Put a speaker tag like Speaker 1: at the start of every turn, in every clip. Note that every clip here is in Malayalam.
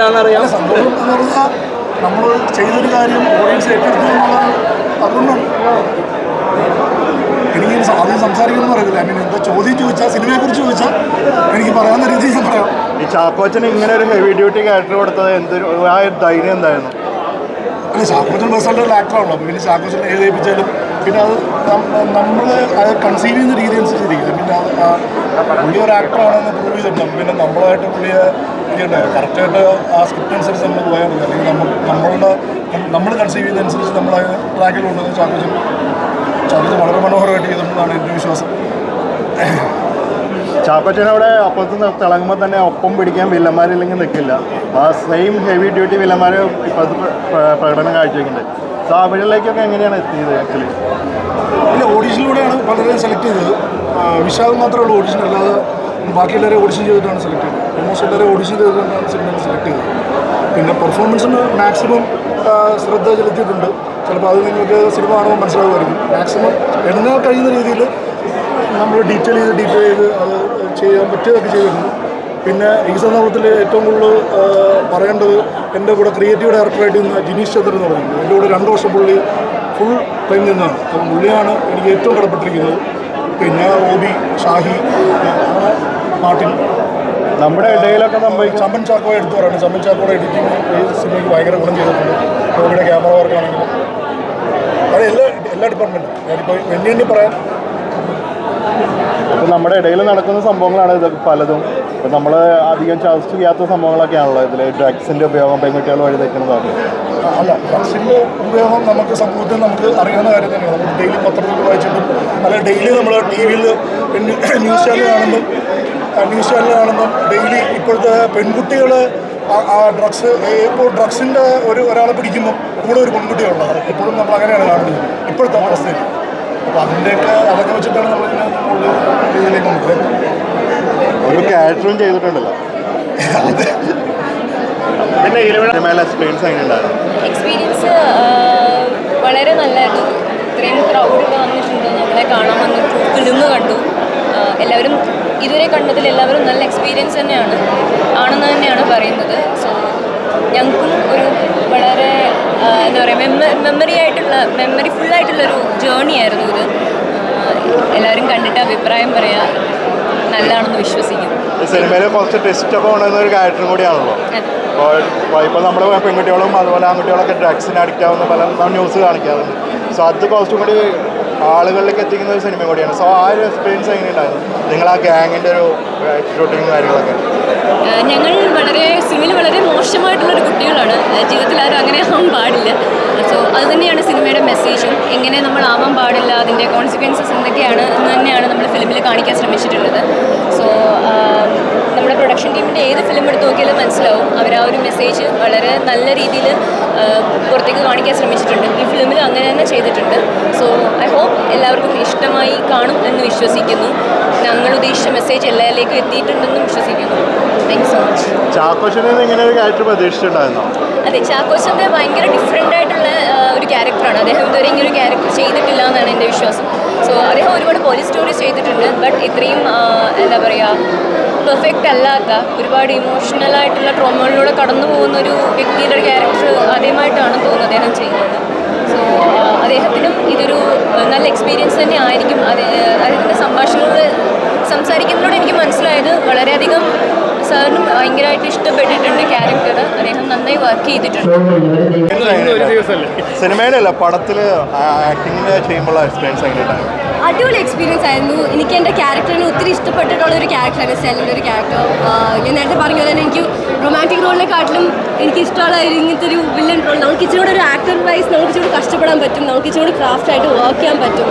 Speaker 1: സന്തോഷം എന്ന് പറഞ്ഞാൽ നമ്മൾ ചെയ്തൊരു കാര്യം ഓഡിയൻസ് ഏറ്റെടുത്തു എന്നുള്ളത് എനിക്ക് ആദ്യം സംസാരിക്കണമെന്ന് പറയില്ല ഐ മീൻ എന്താ ചോദ്യം ചോദിച്ചാൽ സിനിമയെ കുറിച്ച് ചോദിച്ചാൽ എനിക്ക് പറയാവുന്ന രീതിയിൽ ഞാൻ പറയാം.
Speaker 2: ഈ ചാക്കോച്ചൻ ഇങ്ങനെ ഒരു ഹെവി ഡ്യൂട്ടി ക്യാരക്ടർ കൊടുത്തത് എന്തൊരു ആ ഒരു ധൈര്യം എന്തായിരുന്നു?
Speaker 1: അല്ല ചാക്കോച്ചൻ പേഴ്സണൽ ഒരു ആക്ടറാണല്ലോ അപ്പോൾ പിന്നെ ചാക്കോച്ചൻ ഏതേപ്പിച്ചാലും പിന്നെ അത് നമ്മൾ അത് കൺസീവ് ചെയ്യുന്ന രീതി അനുസരിച്ചിരിക്കും പിന്നെ അത് പുള്ളി ഒരു ആക്ടറാണെന്ന് പ്രൂവ് ചെയ്തിട്ടുണ്ട്. പിന്നെ നമ്മളായിട്ട് പുള്ളിയെ ചെയ്യണ്ടേ കറക്റ്റായിട്ട് ആ സ്ക്രിപ്റ്റ് അനുസരിച്ച് നമ്മൾ പോയാൽ മതി. അല്ലെങ്കിൽ നമ്മൾ നമ്മളുടെ നമ്മൾ കൺസീവ് ചെയ്യുന്നതനുസരിച്ച് നമ്മൾ ട്രാക്കിൽ കൊണ്ടുവന്ന് ചാക്കോച്ചൻ ചാക്കോച്ചൻ വളരെ മനോഹരമായിട്ട് ചെയ്തിട്ടുണ്ടെന്നാണ് എന്റെ വിശ്വാസം.
Speaker 2: ചാക്കോച്ചൻ അവിടെ അപ്പുറത്ത് നിന്ന് തിളങ്ങുമ്പോൾ തന്നെ ഒപ്പം പിടിക്കാൻ വില്ലന്മാരില്ലെങ്കിൽ നിൽക്കില്ല. ആ സെയിം ഹെവി ഡ്യൂട്ടി വില്ലന്മാർ ഇപ്പോഴത്തെ പ്ര- പ്രകടനം കാഴ്ചവെക്കുന്നുണ്ട്. സോ അവരിലേക്കൊക്കെ എങ്ങനെയാണ് എത്തിയത് ആക്ച്വലി
Speaker 1: പിന്നെ ഓഡീഷനിലൂടെയാണ് പലരെയും സെലക്ട് ചെയ്തത്. വിശാൽ മാത്രമേ ഉള്ളൂ ഓഡീഷൻ അല്ലാതെ ബാക്കിയുള്ളവരെ ഓഡിഷൻ ചെയ്തിട്ടാണ് സെലക്ട് ചെയ്തത്. ഓൾമോസ്റ്റ് എല്ലാവരും ഓഡിഷൻ ചെയ്തുകൊണ്ടാണ് സിനിമ സെലക്ട് ചെയ്തത്. പിന്നെ പെർഫോമൻസിന് മാക്സിമം ശ്രദ്ധ ചെലുത്തിയിട്ടുണ്ട്. ചിലപ്പോൾ അത് നിങ്ങൾക്ക് സിനിമ കാണുമ്പോൾ മനസ്സിലാവുമായിരിക്കും. മാക്സിമം എന്നാൽ കഴിയുന്ന രീതിയിൽ നമ്മൾ ഡീറ്റെയിൽ ചെയ്ത് ഡീറ്റെയിൽ ചെയ്ത് അത് ചെയ്യാൻ പറ്റിയതൊക്കെ ചെയ്തിട്ടുണ്ട്. പിന്നെ ഈ സന്ദർഭത്തിൽ ഏറ്റവും കൂടുതൽ പറയേണ്ടത് എന്റെ കൂടെ ക്രിയേറ്റീവ് ഡയറക്ടറായിട്ട് നിന്ന് ജിനീഷ് ചന്ദ്രൻ എന്ന് പറയുന്നത്. എന്റെ കൂടെ രണ്ട് വർഷം പുള്ളി ഫുൾ ടൈം നിന്നാണ്. അപ്പം പുള്ളിയാണ് എനിക്ക് ഏറ്റവും കടപ്പെട്ടിരിക്കുന്നത്. പിന്നെ ഓബി ഷാഹി മാർട്ടിൻ.
Speaker 2: നമ്മുടെ ഇടയിലൊക്കെ നമ്മൾ
Speaker 1: ചമ്മൻ ചാക്കോ എടുത്തു പറയുന്നത് ചമ്മൻ ചാക്കോയുടെ എഡിറ്റിംഗ് ഈ സിനിമയ്ക്ക് ഭയങ്കര ഗുണം ചെയ്തിട്ടുണ്ട്. നമ്മുടെ ക്യാമറ വർക്കാണെങ്കിലും അത് എല്ലാ എല്ലാ ഡിപ്പാർട്ട്മെന്റും ഞാനിപ്പോൾ എണ്ണി എണ്ണി പറയാം.
Speaker 2: ഇപ്പം നമ്മുടെ ഇടയിൽ നടക്കുന്ന സംഭവങ്ങളാണ് ഇതൊക്കെ പലതും. ഇപ്പം നമ്മൾ അധികം ചർച്ച ചെയ്യാത്ത സംഭവങ്ങളൊക്കെയാണല്ലോ ഇതിൽ ഡ്രഗ്സിന്റെ ഉപയോഗം പെൺകുട്ടികൾ വഴി തെക്കുന്നതൊക്കെ
Speaker 1: അല്ല ഡ്രഗ്സിന്റെ ഉപയോഗം നമുക്ക് സമൂഹത്തിൽ നമുക്ക് അറിയാവുന്ന കാര്യം തന്നെയാണ്. നമുക്ക് ഡെയിലി പത്രത്തിൽ വായിച്ചിട്ടും അല്ല ഡെയിലി നമ്മൾ ടി വിയിൽ ന്യൂസ് ചാനൽ കാണുമ്പം കാണുമ്പം ഡെയിലി ഇപ്പോഴത്തെ പെൺകുട്ടികൾ ആ ഡ്രഗ്സ് ഇപ്പോൾ ഡ്രഗ്സിന്റെ ഒരു ഒരാളെ പിടിക്കുമ്പോൾ കൂടെ ഒരു പെൺകുട്ടിയുള്ളത് ഇപ്പോഴും നമ്മൾ അങ്ങനെയാണ് കാണുന്നത്. ഇപ്പോഴത്തെ അവസ്ഥയിൽ. അപ്പോൾ അതിന്റെയൊക്കെ അതൊക്കെ വെച്ചിട്ടാണ് നമ്മളിങ്ങനെ കൂടുതൽ നമുക്ക് നോക്കുന്നത്
Speaker 2: ഒരു ക്യാരക്ടറും ചെയ്തിട്ടുണ്ടല്ലോ. പിന്നെ എക്സ്പീരിയൻസ് എങ്ങനെയുണ്ടായിരുന്നു
Speaker 3: എക്സ്പീരിയൻസ് വളരെ നല്ലതായിരുന്നു ഇത്രയും ക്രൗഡ് വന്നിട്ടുണ്ട് നമ്മളെ കാണാൻ വന്നു ഫിലിം കണ്ടു ആ, എല്ലാവരും കണ്ടതിൽ എല്ലാവരും നല്ല എക്സ്പീരിയൻസ് തന്നെയാണ്. ആണെന്ന് തന്നെയാണ് പറയുന്നത്. സോ ഞങ്ങൾക്കും ഒരു വളരെ എന്താ പറയുക മെമ്മ മെമ്മറി ആയിട്ടുള്ള മെമ്മറി ഫുള്ളായിട്ടുള്ളൊരു ജേണി ആയിരുന്നു ഇത്. എല്ലാവരും കണ്ടിട്ട് അഭിപ്രായം പറയാം നല്ലതാണെന്ന്
Speaker 2: വിശ്വസിക്കുന്നു. സിനിമയിൽ കുറച്ച് ടെസ്റ്റ് ഒക്കെ ഉണ്ടെന്ന ഒരു ക്യാരക്ടറും കൂടിയാണല്ലോ. അപ്പോൾ ഇപ്പോൾ നമ്മൾ പെൺകുട്ടികളും അതുപോലെ ആൺകുട്ടികളൊക്കെ ഡ്രഗ്സിന് അഡിക്റ്റ് ആവുന്ന പല ന്യൂസ് കാണിക്കാറുണ്ട്. സോ അത് കുറച്ചും കൂടി ആളുകളിലേക്ക് എത്തിക്കുന്ന ഒരു സിനിമ കൂടിയാണ്. സോ ആ ഒരു എക്സ്പീരിയൻസ് എങ്ങനെയുണ്ടായിരുന്നു? നിങ്ങൾ ആ ഗ്യാങ്ങിന്റെ ഒരു ഷൂട്ടിങ് കാര്യങ്ങളൊക്കെ?
Speaker 3: ഞങ്ങൾ വളരെ സിനിമയിൽ വളരെ മോശമായിട്ടുള്ളൊരു കുട്ടികളാണ്. ജീവിതത്തിൽ ആരും അങ്ങനെ ആവാൻ പാടില്ല. സോ അത് തന്നെയാണ് സിനിമയുടെ മെസ്സേജും എങ്ങനെ നമ്മൾ ആവാൻ പാടില്ല അതിന്റെ കോൺസിക്വൻസസ് എന്തൊക്കെയാണ് എന്ന് തന്നെയാണ് നമ്മൾ ഫിലിമിൽ കാണിക്കാൻ ശ്രമിച്ചിട്ടുള്ളത്. സോ നമ്മുടെ പ്രൊഡക്ഷൻ ടീമിന്റെ ഏത് ഫിലിം എടുത്ത് നോക്കിയാലും മനസ്സിലാവും. അവർ ആ ഒരു മെസ്സേജ് വളരെ നല്ല രീതിയിൽ പുറത്തേക്ക് കാണിക്കാൻ ശ്രമിച്ചിട്ടുണ്ട്. ഈ ഫിലിമിൽ അങ്ങനെ തന്നെ ചെയ്തിട്ടുണ്ട്. എല്ലാവർക്കും ഇഷ്ടമായി കാണും എന്ന് വിശ്വസിക്കുന്നു. ഞങ്ങൾ ഉദ്ദേശിച്ച മെസ്സേജ് എല്ലാവരിലേക്കും എത്തിയിട്ടുണ്ടെന്നും വിശ്വസിക്കുന്നു. താങ്ക് സോ മച്ച് അതെ ചാക്കോച്ചന്റെ ഭയങ്കര ഡിഫറെന്റ് ആയിട്ടുള്ള ഒരു ക്യാരക്ടറാണ് അദ്ദേഹം ഇതുവരെ ഇങ്ങനെ ഒരു ക്യാരക്ടർ ചെയ്തിട്ടില്ല എന്നാണ് എന്റെ വിശ്വാസം. സോ അദ്ദേഹം ഒരുപാട് പോലീസ് സ്റ്റോറീസ് ചെയ്തിട്ടുണ്ട് ബട്ട് ഇത്രയും എന്താ പറയുക പെർഫെക്റ്റ് അല്ലാത്ത ഒരുപാട് ഇമോഷണൽ ആയിട്ടുള്ള ട്രോമകളിലൂടെ കടന്നു പോകുന്ന ഒരു വ്യക്തിയുടെ ഒരു ക്യാരക്ടർ ആദ്യമായിട്ടാണ് തോന്നുന്നത് അദ്ദേഹം ചെയ്യുന്നത്. അദ്ദേഹത്തിനും ഇതൊരു നല്ല എക്സ്പീരിയൻസ് തന്നെ ആയിരിക്കും. അത് അദ്ദേഹത്തിന്റെ സംഭാഷണങ്ങൾ സംസാരിക്കുന്നതിലൂടെ എനിക്ക് മനസ്സിലായത് വളരെയധികം സാറിനും ഭയങ്കരമായിട്ട് ഇഷ്ടപ്പെട്ടിട്ടുണ്ട് ക്യാരക്ടർ അദ്ദേഹം നന്നായി വർക്ക് ചെയ്തിട്ടുണ്ട്.
Speaker 2: സിനിമയിലല്ല പടത്തിൽ ചെയ്യുമ്പോൾ എക്സ്പീരിയൻസ് എങ്ങനെയുണ്ടായിരുന്നു
Speaker 3: അടിപൊളി എക്സ്പീരിയൻസ് ആയിരുന്നു. എനിക്ക് എന്റെ ക്യാരക്ടറിന് ഒത്തിരി ഇഷ്ടപ്പെട്ടിട്ടുള്ള ഒരു ക്യാരക്ടറാണ് സെല്ലിന്റെ ഒരു ക്യാരക്ടർ ഞാൻ നേരത്തെ പറഞ്ഞ പോലെ തന്നെ എനിക്ക് റൊമാന്റിക് റോളിനെക്കാട്ടിലും എനിക്ക് ഇഷ്ടമുള്ള ഇങ്ങനത്തെ ഒരു വില്ലൻ റോൾ നമുക്ക് ഇച്ചിരി കൂടെ ഒരു ആക്ടർ വൈസ് നമുക്ക് ഇച്ചിരി കഷ്ടപ്പെടാൻ പറ്റും. നമുക്ക് ഇച്ചിരി കൂടെ ക്രാഫ്റ്റ് ആയിട്ട് വർക്ക് ചെയ്യാൻ പറ്റും.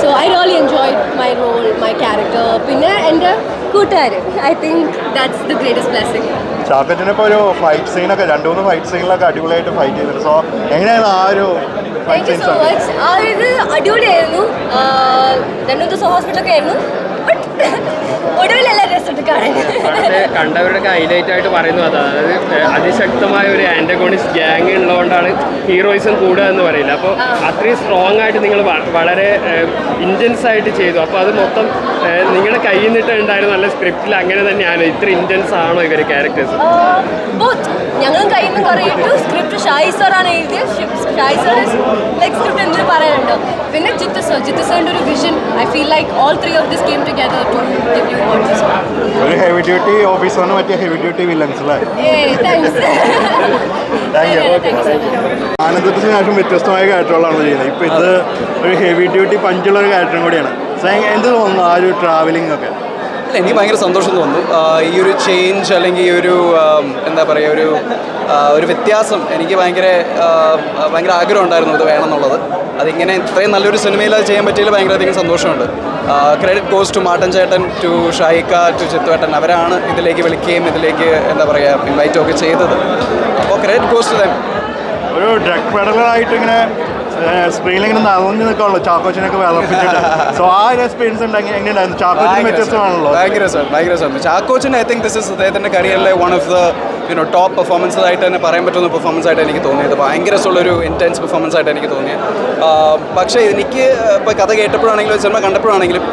Speaker 3: So I really enjoy my role my character പിന്നെ എന്റെ കൂട്ടുകാർ. I think that's the greatest blessing
Speaker 2: ചാക്കറ്റിന് ഇപ്പോൾ ഒരു ഫൈറ്റ് സീനൊക്കെ രണ്ട് മൂന്ന് ഫൈറ്റ് സീനിലൊക്കെ അടിപൊളിയായിട്ട് ഫൈറ്റ് ചെയ്തിട്ടുണ്ട്. സോ എങ്ങനെയാണ് ആ ഒരു
Speaker 3: താങ്ക് യു സോ മച്ച് ആ ഇത് അടിപൊളിയായിരുന്നു. രണ്ടു ദിവസം ഹോസ്പിറ്റലൊക്കെ ആയിരുന്നു. ബട്ട് ഒടുവിലല്ല രസമുണ്ട് കാണാൻ?
Speaker 4: പക്ഷേ കണ്ടവരുടെ ഹൈലൈറ്റ് ആയിട്ട് പറയുന്നു അതാണ് അതായത് അതിശക്തമായ ഒരു ആന്റഗോണിസ്റ്റ് ഗ്യാങ് ഉള്ളതുകൊണ്ടാണ് ഹീറോയിസം കൂടുക എന്ന് പറയില്ല അപ്പോൾ അത്രയും സ്ട്രോങ് ആയിട്ട് നിങ്ങൾ വളരെ ഇന്റൻസ് ആയിട്ട് ചെയ്തു. അപ്പോൾ അത് മൊത്തം നിങ്ങളുടെ കയ്യിൽ നിന്നിട്ട് ഉണ്ടായിരുന്ന നല്ല സ്ക്രിപ്റ്റിൽ അങ്ങനെ തന്നെയാണ്? ഇത്ര ഇന്റൻസ് ആണോ ഇവർ ക്യാരക്ടേഴ്സ്
Speaker 3: ഞങ്ങളും കയ്യിൽ നിന്ന് കുറേ ഇട്ടു. സ്ക്രിപ്റ്റ് ഷായി സാറാണ് എഴുതിയത് ഷായി സാർ ലൈക്ക് സ്ക്രിപ്റ്റ് എന്തിനു പറയാനുണ്ടോ? പിന്നെ ജിത്തു സാർ ജിത്തു സാറിന്റെ ഒരു vision I feel like all three of this game together to give you what
Speaker 2: ഒരു ഹെവി ഡ്യൂട്ടി ഓഫീസറിന് പറ്റിയ ഹെവി ഡ്യൂട്ടി വില്ലൻസ് അല്ലേ
Speaker 3: യേ താങ്ക്സ്
Speaker 2: Thank you. ആനന്ദത്തിന് ശേഷം വ്യത്യസ്തമായ ക്യാരക്ടറുകളാണ് ചെയ്യുന്നത്. ഇപ്പോൾ ഇത് ഒരു ഹെവി ഡ്യൂട്ടി പഞ്ചുള്ള ഒരു ക്യാരക്ടറും കൂടിയാണ്. എന്ത് തോന്നുന്നു ആ ഒരു ട്രാവലിംഗ് ഒക്കെ?
Speaker 5: അല്ല എനിക്ക് ഭയങ്കര സന്തോഷം തോന്നുന്നു. ഈ ഒരു ചേഞ്ച് അല്ലെങ്കിൽ ഈ ഒരു എന്താ പറയുക ഒരു ഒരു വ്യത്യാസം എനിക്ക് ഭയങ്കര ഭയങ്കര ആഗ്രഹം ഉണ്ടായിരുന്നു ഇത് വേണമെന്നുള്ളത്. അതിങ്ങനെ ഇത്രയും നല്ലൊരു സിനിമയിൽ അത് ചെയ്യാൻ പറ്റിയതിൽ ഭയങ്കരധികം സന്തോഷമുണ്ട്. ക്രെഡിറ്റ് ഗോസ് ടു മാട്ടൻ ചേട്ടൻ ടു ഷായിക്ക ടു ചിത്തുവേട്ടൻ. അവരാണ് ഇതിലേക്ക് വിളിക്കുകയും ഇതിലേക്ക് എന്താ പറയുക ഇൻവൈറ്റും ഒക്കെ ചെയ്തത്. അപ്പോൾ ക്രെഡിറ്റ് ഗോസ് ടു
Speaker 2: ഒരു ഡ്രഗ് പെഡലറായിട്ട് ഇങ്ങനെ സ്ക്രീനിൽ നിറഞ്ഞു നിൽക്കാണല്ലോ ചാക്കോച്ചിനൊക്കെ വിളപ്പിച്ചിട്ട്. സോ ആ ഒരു എക്സ്പീരിയൻസ് ഉണ്ടെങ്കിൽ എങ്ങനെയുണ്ടായിരുന്നു ചാക്കോച്ചിന് വ്യത്യസ്തമാണല്ലോ.
Speaker 5: ഭയങ്കര രസം ഭയങ്കര രസം. Chackochan I think this is അദ്ദേഹത്തിന്റെ കരിയറിലെ one of the you know top performance ആയിട്ട് തന്നെ പറയാൻ പറ്റുന്ന പെർഫോമൻസ് ആയിട്ട് എനിക്ക് തോന്നിയത്. ഭയങ്കര ഒരു ഇന്റൻസ് പെർഫോമൻസ് ആയിട്ട് എനിക്ക് തോന്നിയത് പക്ഷേ എനിക്ക് ഇപ്പോൾ കഥ കേട്ടപ്പോഴാണെങ്കിലും സിനിമ കണ്ടപ്പോഴാണെങ്കിലും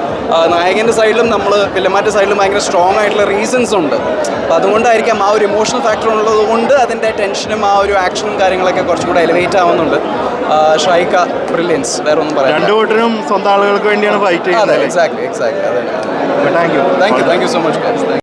Speaker 5: നായകന്റെ സൈഡിലും നമ്മൾ വില്ലന്മാരുടെ സൈഡിലും ഭയങ്കര സ്ട്രോങ് ആയിട്ടുള്ള റീസൺസ് ഉണ്ട്. അപ്പോൾ അതുകൊണ്ടായിരിക്കാം ആ ഒരു ഇമോഷണൽ ഫാക്ടർ ഉള്ളത് കൊണ്ട് അതിന്റെ ടെൻഷനും ആ ഒരു ആക്ഷനും കാര്യങ്ങളൊക്കെ കുറച്ചും കൂടെ എലിവേറ്റ് ആവുന്നുണ്ട്. ആ, ഷൈക്ക ബ്രില്യൻസ് വേറെ ഒന്നും പറയാം
Speaker 2: രണ്ടു കൂട്ടരും സ്വന്തം ആളുകൾക്ക് വേണ്ടിയാണ് ഫൈറ്റ്
Speaker 5: അതെ
Speaker 2: ചെയ്യുന്നത്
Speaker 5: എക്സാക്ട് എക്സാക്ട്ലി അതെ.
Speaker 2: Thank you
Speaker 5: thank you thank you so much